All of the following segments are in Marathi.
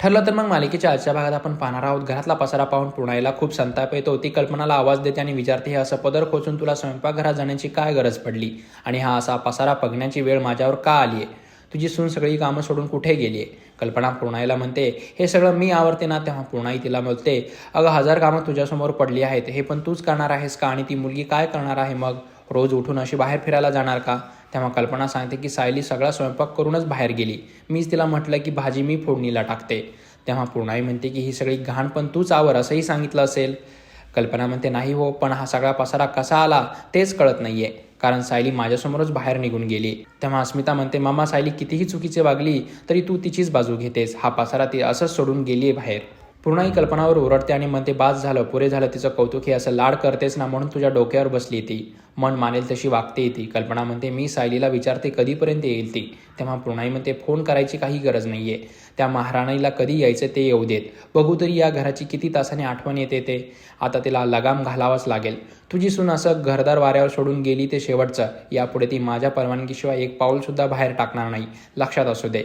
ठरलं तर मग मालिकेच्या आजच्या भागात आपण पाहणार आहोत. घरातला पसारा पाहून पुण्याला खूप संताप येतो. ती कल्पनाला आवाज देते आणि विचारते हे असं पदर खोचून तुला स्वयंपाकघरात जाण्याची काय गरज पडली? आणि हा असा पसारा बघण्याची वेळ माझ्यावर का आली आहे? तुझी सून सगळी कामं सोडून कुठे गेली आहे? कल्पना पूर्णाईला म्हणते हे सगळं मी आवडते ना तेव्हा पूर्णाई तिला बोलते अगं हजार कामं तुझ्यासमोर पडली आहेत. हे पण तूच करणार आहेस का? आणि ती मुलगी काय करणार आहे मग? रोज उठून अशी बाहेर फिरायला जाणार का? तेव्हा कल्पना सांगते की सायली सगळा स्वयंपाक करूनच बाहेर गेली. मीच तिला म्हटलं की भाजी मी फोडणीला टाकते. तेव्हा पूर्णाई म्हणते की ही सगळी घाण पण तूच आवर असंही सांगितलं असेल. कल्पना म्हणते नाही हो पण हा सगळा पसारा कसा आला तेच कळत नाहीये. कारण सायली माझ्यासमोरच बाहेर निघून गेली. तेव्हा अस्मिता म्हणते मामा सायली कितीही चुकीचे वागली तरी तू तिचीच बाजू घेतेस. हा पसारा ती असंच सोडून गेली बाहेर. पूर्णाई कल्पनावर ओरडते आणि म्हणते बास झालं पुरे झालं तिचं कौतुक हे असं लाड करतेस ना म्हणून तुझ्या डोक्यावर बसली ती. मन मानेल तशी वागते ती. कल्पना म्हणते मी सायलीला विचारते कधीपर्यंत येईल ती? तेव्हा पूर्णाई म्हणते फोन करायची काही गरज नाही आहे त्या महाराणीला कधी यायचं ते येऊ देत. बघू तरी या घराची किती तासाने आठवण येते ते. आता तिला लगाम घालावाच लागेल. तुझी सून असं घरदार वाऱ्यावर सोडून गेली ते शेवटचं. यापुढे ती माझ्या परवानगीशिवाय एक पाऊलसुद्धा बाहेर टाकणार नाही. लक्षात असू दे.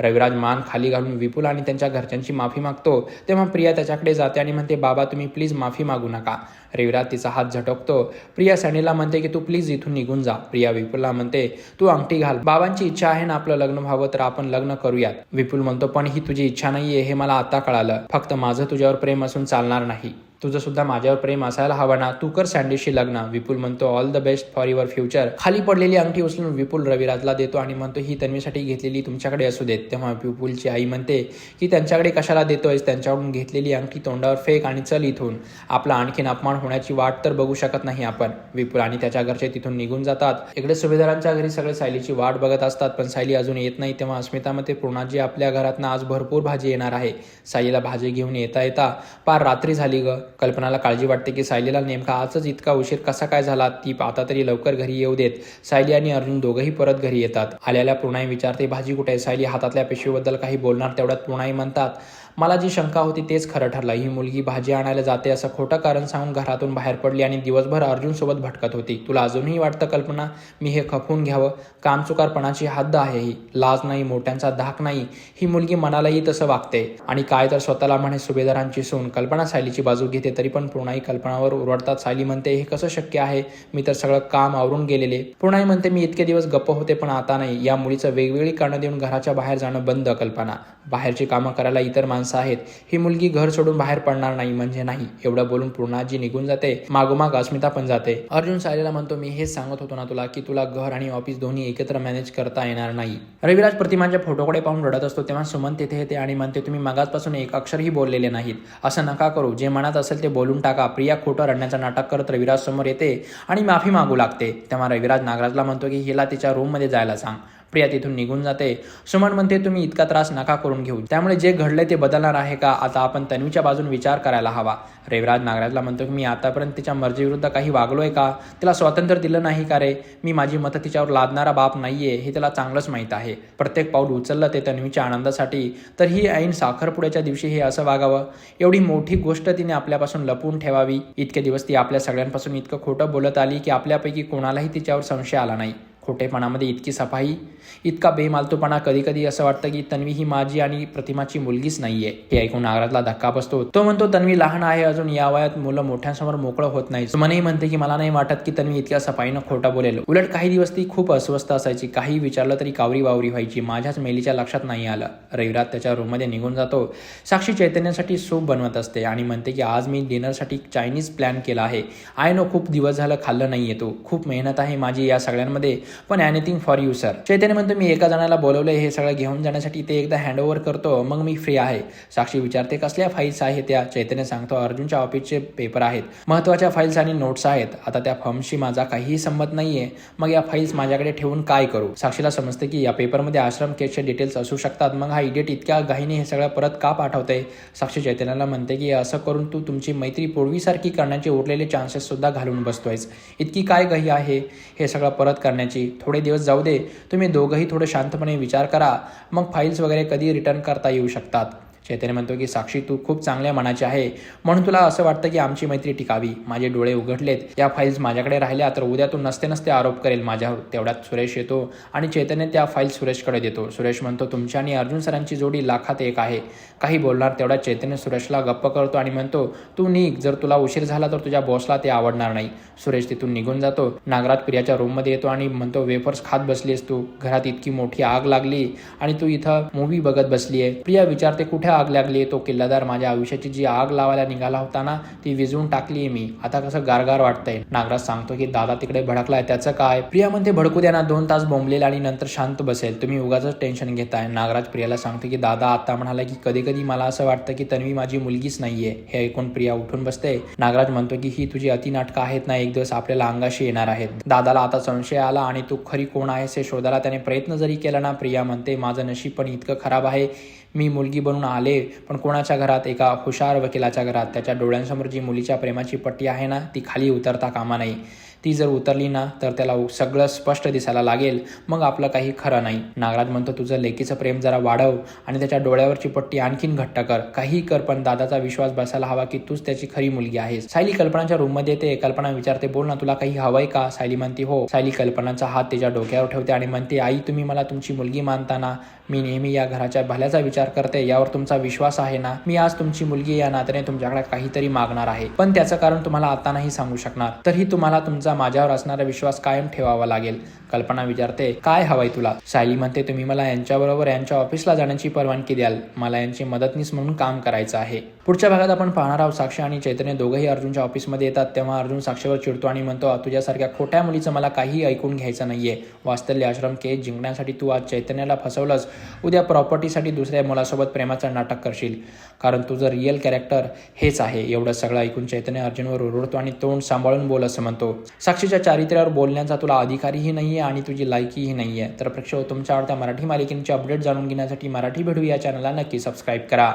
रविराज मान खाली घालून विपुल आणि त्यांच्या घरच्यांची माफी मागतो तेव्हा प्रिया त्याच्याकडे जाते आणि म्हणते बाबा तुम्ही प्लीज माफी मागू नका. रविराज तिचा हात झटकतो. प्रिया सनीला म्हणते की तू प्लीज इथून निघून जा. प्रिया विपुलला म्हणते तू अंगठी घाल. बाबांची इच्छा आहे ना आपलं लग्न व्हावं तर आपण लग्न करूयात. विपुल म्हणतो पण ही तुझी इच्छा नाहीये हे मला आता कळालं. फक्त माझं तुझ्यावर प्रेम असून चालणार नाही. तुझंसुद्धा माझ्यावर प्रेम असायला हवं ना? तू कर सँडीशी लग्न. विपुल म्हणतो all the best for your future खाली पडलेली अंगठी उचलून विपुल रविराजला देतो आणि म्हणतो ही तन्वीसाठी घेतलेली तुमच्याकडे असू देत. तेव्हा विपुलची आई म्हणते की त्यांच्याकडे कशाला देतोयस? त्यांच्याकडून घेतलेली अंगठी तोंडावर फेक आणि चल इथून. आपला आणखीन अपमान होण्याची वाट तर बघू शकत नाही आपण. विपुल आणि त्याच्या घरचे तिथून निघून जातात. इकडे सुभेदारांच्या घरी सगळे सायलीची वाट बघत असतात पण सायली अजून येत नाही. तेव्हा अस्मितामध्ये पूर्णाजी आपल्या घरातनं आज भरपूर भाजी येणार आहे. सायलीला भाजी घेऊन येता येता पार रात्री झाली ग. कल्पनाला काळजी वाटते की सायलीला नेमका आजच इतका उशीर कसा काय झाला ती आता तरी लवकर घरी येऊ देत. सायली आणि अर्जुन दोघंही परत घरी येतात. आल्याला पूर्णाई विचारते भाजी कुठे आहे सायली हातातल्या पिशवीबद्दल काही बोलणार तेवढ्यात पूर्णाई म्हणतात मला जी शंका होती तेच खरं ठरलं. ही मुलगी भाजी आणायला जाते असं खोटं कारण सांगून घरातून बाहेर पडली आणि दिवसभर अर्जुन सोबत भटकत होती. तुला अजूनही वाटतं कल्पना? मी हे खपवून घ्यावं. कामचुकारपणाची हद्द आहे ही. लाज नाही मोठ्यांचा धाक नाही. ही मुलगी मनालाही तसं वागते. आणि काय तर स्वतःला म्हणे सुभेदारांची सून. कल्पना सायलीची बाजू घेते. तरी पण पूर्णाई कल्पनावर ओरडतात सायली म्हणते हे कसं शक्य आहे? मी तर सगळं काम आवरून गेलेले. पूर्णाई म्हणते मी इतके दिवस गप्प होते पण आता नाही. या मुलीचं वेगवेगळी कारणं देऊन घराच्या बाहेर जाणं बंद कल्पना. बाहेरची कामं करायला इतर माणसं आहेत. ही मुलगी घर सोडून बाहेर पडणार नाही म्हणजे नाही. एवढं बोलून पूर्णाजी निघून जाते. मागोमाग अस्मिता पण जाते. अर्जुन सायलीला म्हणतो मी हेच सांगत होतो ना तुला की तुला घर आणि ऑफिस दोन्ही एकत्र मॅनेज करता येणार नाही. रविराज प्रतिमांच्या फोटोकडे पाहून रडत असतो तेव्हा सुमन तिथे येते आणि म्हणते तुम्ही मगाजपासून एक अक्षरही बोललेले नाहीत. असं नका करू. जे मनात असेल ते बोलून टाका. प्रिया खोटं रडण्याचं नाटक करत रविराज समोर येते आणि माफी मागू लागते. तेव्हा रविराज नागराजला म्हणतो की हिला तिच्या रूममध्ये जायला सांग. प्रिया तिथून निघून जाते. सुमन म्हणते तुम्ही इतका त्रास नका करून घेऊ. त्यामुळे जे घडले ते बदलणार आहे का? आता आपण तन्वीच्या बाजून विचार करायला हवा. रेवराज नागराजला म्हणतो की मी आतापर्यंत तिच्या मर्जीविरुद्ध काही वागलोय का? तिला स्वातंत्र्य दिलं नाही का रे? मी माझी मतं तिच्यावर लादणारा बाप नाहीये हे तिला चांगलंच माहीत आहे. प्रत्येक पाऊल उचललं ते तन्वीच्या आनंदासाठी. तर ही ऐन साखरपुड्याच्या दिवशी हे असं वागावं? एवढी मोठी गोष्ट तिने आपल्यापासून लपवून ठेवावी. इतके दिवस ती आपल्या सगळ्यांपासून इतकं खोटं बोलत आली की आपल्यापैकी कोणालाही तिच्यावर संशय आला नाही. खोटेपणामध्ये इतकी सफाई इतका बेमालतूपणा कधी कधी असं वाटतं की तन्वी ही माझी आणि प्रतिमाची मुलगीच नाहीये. हे ऐकून नागरातला धक्का बसतो. तो म्हणतो तन्वी लहान आहे अजून या वयात मुलं मोठ्यांसमोर मोकळं होत नाही मनही म्हणते की मला नाही वाटत की तन्वी इतक्या सफाईनं खोटा बोलेल. उलट काही दिवस ती खूप अस्वस्थ असायची. काही विचारलं तरी कावरी वावरी व्हायची. माझ्याच मेलीच्या लक्षात नाही आलं. रविरात त्याच्या रूममध्ये निघून जातो. साक्षी चैतन्यासाठी सूप बनवत असते आणि म्हणते की आज मी डिनरसाठी चायनीज प्लॅन केला आहे. आय नो खूप दिवस झालं खाल्लं नाहीये तो. खूप मेहनत आहे माझी या सगळ्यांमध्ये. पण anything for you sir Chaitanya म्हणतो मी एका जणाला बोलवलं हे सगळं घेऊन जाण्यासाठी ते एकदा हँडओव्हर करतो मग मी फ्री आहे. साक्षी विचारते कसल्या फाईल्स आहेत त्या चैतन्य सांगतो अर्जुनच्या ऑफिसचे पेपर आहेत. महत्त्वाच्या फाईल्स आणि नोट्स आहेत. आता त्या फॉर्मशी माझा काहीही संमत नाहीये. मग या फाईल्स माझ्याकडे ठेवून काय करू? साक्षीला समजते की या पेपरमध्ये आश्रम केसचे डिटेल्स असू शकतात. मग हा इडियट इतक्या घाईने हे सगळं परत का पाठवते साक्षी चैतन्याला म्हणते की असं करून तू तुमची मैत्री पूर्वीसारखी करण्याचे उरलेले चान्सेस सुद्धा घालून बसतोयस. इतकी काय घाई आहे? हे सगळं परत करण्याची थोडे दिवस जाऊ दे तुम्ही दोघंही थोडं शांतपणे विचार करा मग फाईल्स वगैरे कधी रिटर्न करता येऊ शकतात. चैतन्य म्हणतो की साक्षी तू खूप चांगल्या मनाची आहे. म्हणून तुला असं वाटतं की आमची मैत्री टिकावी. माझे डोळे उघडलेत. या फाईल्स माझ्याकडे राहिल्या तर उद्या तू नसते नसते आरोप करेल माझ्यावर तेवढ्यात सुरेश येतो आणि चैतन्य त्या फाईल सुरेशकडे देतो. सुरेश म्हणतो तुमची आणि अर्जुन सरांची जोडी लाखात एक आहे. काही बोलणार तेवढ्या चैतन्य सुरेशला गप्प करतो आणि म्हणतो तू निघ. जर तुला उशीर झाला तर तुझ्या बॉसला ते आवडणार नाही. सुरेश तिथून निघून जातो. नागराज प्रियाच्या रूममध्ये येतो आणि म्हणतो वेफर्स खात बसलीस तू. घरात इतकी मोठी आग लागली आणि तू इथं मूवी बघत बसली आहे प्रिया विचारते कुठे आग लागली तो किल्लादार माझ्या आयुष्याची जी आग लावायला निघाला होता ना ती विझवून टाकली मी. आता कसं गारगार वाटतंय. नागराज सांगतो की दादा तिकडे भडकलाय त्याचं काय? प्रिया म्हणते भडकू द्या ना दोन तास बोंबलेल आणि नंतर शांत बसेल. तुम्ही उगाच टेन्शन घेताय. नागराज प्रियाला सांगतो की दादा आता म्हणाला की कधी कधी मला असं वाटतं की तन्वी माझी मुलगीच नाहीये. हे ऐकून प्रिया उठून बसते. नागराज म्हणतो की ही तुझी अति नाटकं आहेत ना एक दिवस आपल्याला अंगाशी येणार आहेत. दादाला आता संशय आला आणि तू खरी कोण आहेस हे शोधायला त्याने प्रयत्न जरी केला ना प्रिया म्हणते माझं नशीब पण इतकं खराब आहे. मी मुलगी बनून आले पण कोणाच्या घरात एका हुशार वकिलाच्या घरात त्याच्या डोळ्यांसमोर जी मुलीच्या प्रेमाची पट्टी आहे ना ती खाली उतरता कामा नाही. ती जर उतरली ना तर त्याला सगळं स्पष्ट दिसायला लागेल. मग आपलं काही खरं नाही. नागराज म्हणतो तुझं लेकीचं प्रेम जरा वाढव आणि त्याच्या डोळ्यावरची पट्टी आणखीन घट्ट कर. काही कर पण दादाचा विश्वास बसायला हवा की तूच त्याची खरी मुलगी आहेस. सायली कल्पनाच्या रूममध्ये येते. कल्पना विचारते बोल ना तुला काही हवंय का? सायली म्हणते हो. सायली कल्पनाचा हात तिच्या डोक्यावर ठेवते आणि म्हणते आई तुम्ही मला तुमची मुलगी मानताना मी नेहमी या घराच्या भल्याचा विचार करते. यावर तुमचा विश्वास आहे ना? मी आज तुमची मुलगी या नात्याने तुमच्याकडे काहीतरी मागणार आहे. पण त्याचं कारण तुम्हाला आता नाही सांगू शकणार. तरी तुम्हाला तुमचा माझ्यावर असणारा विश्वास कायम ठेवावा लागेल. कल्पना विचारते काय हवाय तुला? सायली म्हणते तुम्ही मला यांच्याबरोबर यांच्या ऑफिसला जाण्याची परवानगी द्याल. मला यांची मदतनीस म्हणून काम करायचं आहे. पुढच्या भागात आपण पाहणार आहोत साक्षी आणि चैतन्य दोघंही अर्जुनच्या ऑफिसमध्ये येतात. तेव्हा अर्जुन साक्षीवर चिडतो आणि म्हणतो तुझ्यासारख्या खोट्या मुलीचं मला काही ऐकून घ्यायचं नाहीये. वास्तल्य आश्रम केस जिंकण्यासाठी तू आज चैतन्याला फसवलंस. उद्या प्रॉपर्टीसाठी दुसऱ्या मुलासोबत प्रेमाचं नाटक करशील. कारण तुझं रिअल कॅरेक्टर हेच आहे. एवढं सगळं ऐकून चैतन्य अर्जुनवर ओरडतो आणि तोंड सांभाळून बोल असं म्हणतो. साक्षीच्या चारित्र्यावर बोलण्याचा तुला अधिकारही आहे आणि तुझी लायकीही नाही आहे तर प्रेक्षक तुमच्या आवडत्या मराठी मालिकेंचे अपडेट जाणून घेण्यासाठी मराठी भेटू या चॅनलला नक्की सबस्क्राईब करा.